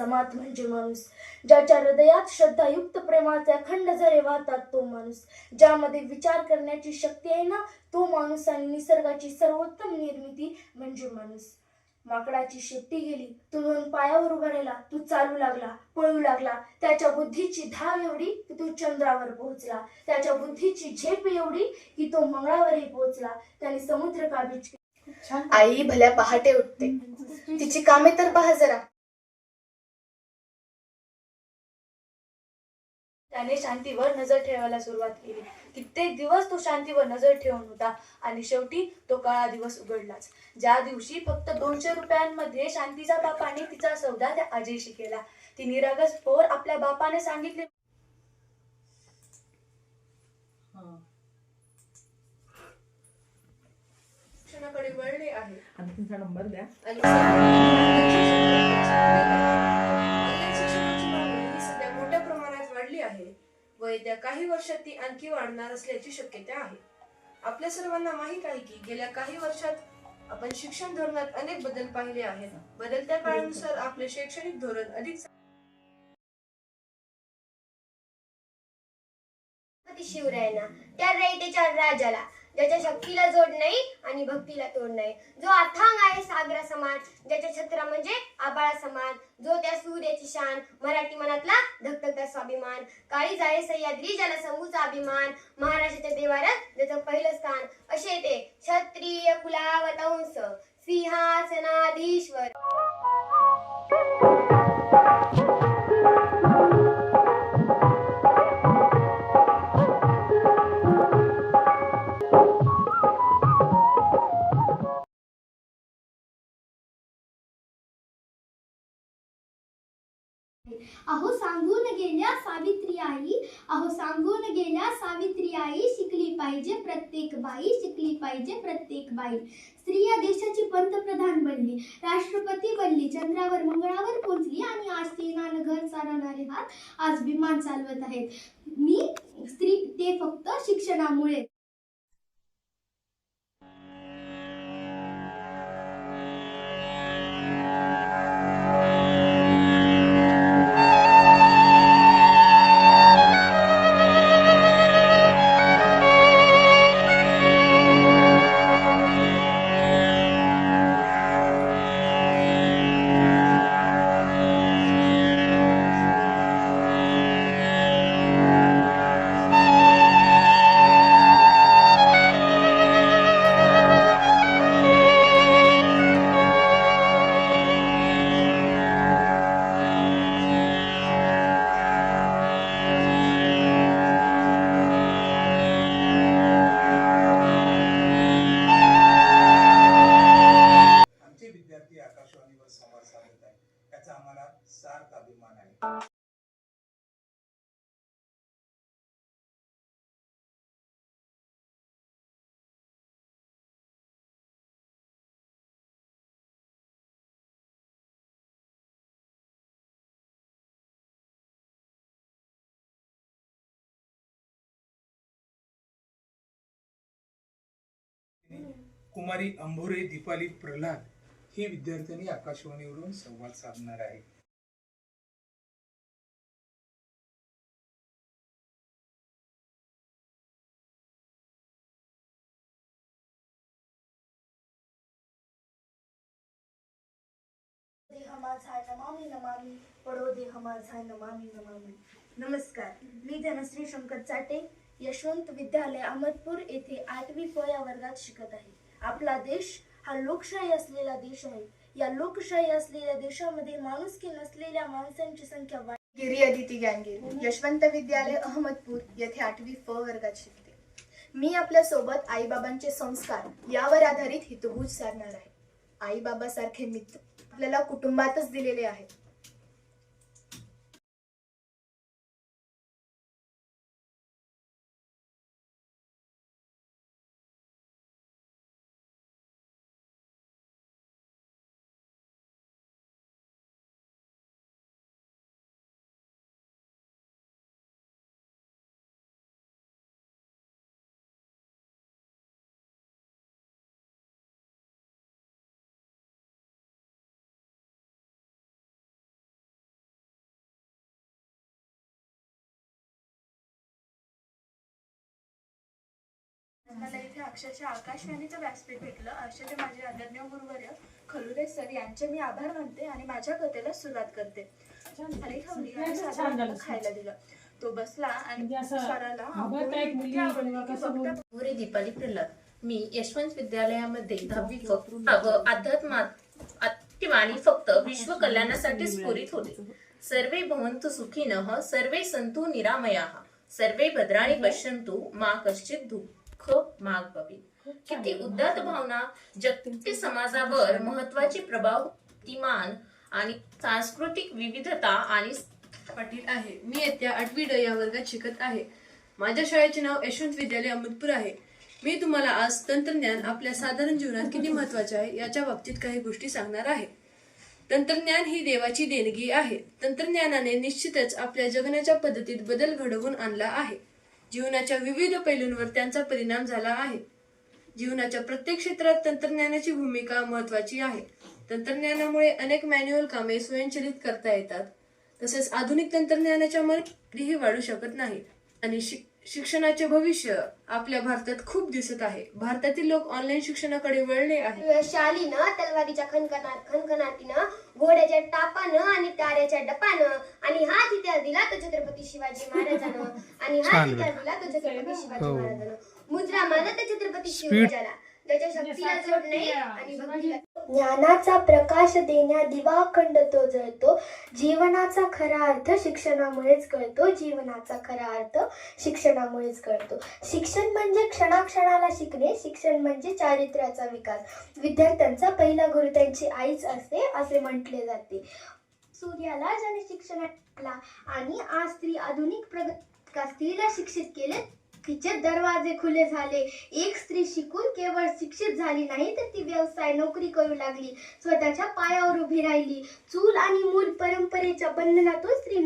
जमात म्हणजे माणूस. ज्याच्या हृदयात श्रद्धायुक्त प्रेमाचे अखंड झरे वाहतात तो माणूस. ज्यामध्ये विचार करण्याची शक्ती आहे ना तो माणूस आणि निसर्गाची सर्वोत्तम निर्मिती म्हणजे माणूस. माकडाची शेपटी गेली तो दोन पायावर उभा राहिला तू चालू लागला पळू लागला. त्याच्या बुद्धीची धाव एवढी की तो चंद्रावर पोहोचला. त्याच्या बुद्धीची झेप एवढी की तो मंगळावरही पोहोचला. त्याने समुद्र काबीज आई भल्या पहाटे उठते. तिची कामे तर पहा जरा. त्याने शांतीवर नजर ठेवायला सुरुवात केली. कित्येक दिवस तो शांतीवर नजर ठेवून होता आणि शेवटी तो काळा दिवस उघडलाच. ज्या दिवशी फक्त दोनशे रुपयांमध्ये शांतीच्या बापाने तिचा सौदा त्या अजयशी केला. ती निरागस पोर आपल्या बापाने सांगितले शिक्षणाकडे वळले आहे. आणि तुमचा नंबर द्या. व येत्या काही वर्षात ती आणखी वाढणार असल्याची शक्यता आहे. आपल्या सर्वांना माहीत आहे की गेल्या काही वर्षात आपण शिक्षण धोरणात अनेक बदल पाहिले आहेत. बदलत्या काळानुसार आपले शैक्षणिक धोरण अधिक शिवरायांना त्या रयतेच्या राजाला ज्याच्या शक्तीला जोड नाही आणि भक्तीला तोड नाही. जो अथांग आहे सागरा समान ज्याच्या छत्र म्हणजे आबाळा समान जो त्या सूर्याची शान मराठी मनातला धकधकता स्वाभिमान. काळी जाळे सह्याद्री ज्याला संभूचा अभिमान. महाराष्ट्राच्या देवारात ज्याचं पहिलं स्थान असे ते क्षत्रिय कुलावतंस सिंहासनाधीश्वर. अहो सांगून गेल्या सावित्री आई अहो सांगून गेल्या सावित्री आई शिकली पाहिजे प्रत्येक बाई शिकली पाहिजे प्रत्येक बाई. स्त्री या देशाची पंतप्रधान बनली राष्ट्रपती बनली चंद्रावर मंगळावर पोहोचली आणि आज तेनानं घर चालवणारे हात आज विमान चालवत आहेत. मी स्त्री ते फक्त शिक्षणामुळे कुमारी अंभोरे दीपाली प्रल्हाद ही विद्यार्थ्यांनी आकाशवाणीवरून संवाद साधणार आहे देह माझा पडो देह माझा नमामि नमामि नमस्कार. मी धनश्री शंकर चाटे. यशवंत विद्यालय अहमदपूर येथे आठवी फ या वर्गात शिकत आहे. आपला देश हा लोकशाही असलेला देश आहे. या लोकशाही असलेल्या देशामध्ये माणुसकी नसलेल्या माणसांची संख्या वाढ गिरी अदिती गँगेर यशवंत विद्यालय अहमदपूर येथे आठवी फ वर्गात शिकते. मी आपल्यासोबत आईबाबांचे संस्कार यावर आधारित हितगुज साधणार आहे. आईबाबा सारखे मित्र आपल्याला कुटुंबातच दिलेले आहेत. मला इथे अक्षरशः आकाशवाणीचं व्यासपीठ भेटलं. ते माझे आदरणीय गुरुवर्य खलुरे सर यांचे मी आभार मानते आणि माझ्या कथेला सुरुवात करते. थाली ठेवली आणि साधारण खायला दिलं. तो बसला आणि म्हणजे मोरे दीपाली प्रल्हाद मी यशवंत विद्यालयामध्ये दहावी अध्यात्मात आणि फक्त विश्व कल्याणासाठी स्फुरित होते. सर्वे भवन्तु सुखिनः सर्वे सन्तु निरामयाः सर्वे भद्राणि पश्यन्तु मा कश्चित दुःख माग भवेत् किती उदात्त भावना जागतिक समाजावर महत्त्वाचे प्रभाव किमान आणि सांस्कृतिक विविधता आणि पाटील आहे. मी येत्या आठवी ड या वर्गात शिकत आहे. माझ्या शाळेचे नाव यशवंत विद्यालय अहमदपूर आहे. मी तुम्हाला आज तंत्रज्ञान आपल्या साधारण जीवनात किती महत्त्वाचे आहे याच्या बाबतीत काही गोष्टी सांगणार आहे. तंत्रज्ञान ही देवाची देणगी आहे. तंत्रज्ञानाने निश्चितच आपल्या जगण्याच्या पद्धतीत बदल घडवून आणला आहे. जीवनाच्या विविध पैलूंवर त्यांचा परिणाम झाला आहे. जीवनाच्या प्रत्येक क्षेत्रात तंत्रज्ञानाची भूमिका महत्वाची आहे. तंत्रज्ञानामुळे अनेक मॅन्युअल कामे स्वयंचलित करता येतात. तसेच आधुनिक तंत्रज्ञानाच्या मर्यादाही वाढू शकत नाही आणि शिक- शिक्षणाचे भविष्य आपल्या भारतात खूप दिसत आहे. भारतातील लोक ऑनलाईन शिक्षणाकडे वळले आहे शालीनं तलवारीच्या खनखना खनखनाटीनं घोड्याच्या टापानं आणि ताऱ्याच्या डपानं आणि हाच इतिहास दिला तो छत्रपती शिवाजी महाराजानं. आणि हाच इतिहास दिला तो छत्रपती शिवाजी महाराजानं. मुद्रा मानत छत्रपती शिवाजाला. त्याच्या शक्तीला जोड नाही आणि भक्तीला ज्ञानाचा प्रकाश देण्या दिवाखंड तो जळतो. जीवनाचा खरा अर्थ शिक्षणामुळेच कळतो. जीवनाचा खरा अर्थ शिक्षणामुळेच कळतो. शिक्षण म्हणजे क्षणाक्षणाला शिकणे. शिक्षण म्हणजे चारित्र्याचा विकास. विद्यार्थ्यांचा पहिला गुरु त्यांची आईच असते असे म्हटले जाते. सूर्याला ज्याने शिक्षणाला आणि आज स्त्री आधुनिक प्रगत का स्त्रीला शिक्षित केले तिचे दरवाजे खुले झाले. एक स्त्री शिकून केवळ शिक्षित झाली नाही तर ती व्यवसाय नोकरी करू लागली. स्वतःच्या पायावर उभी राहिली. चूल आणि मूल परंपरेच्या बंधनातून स्त्री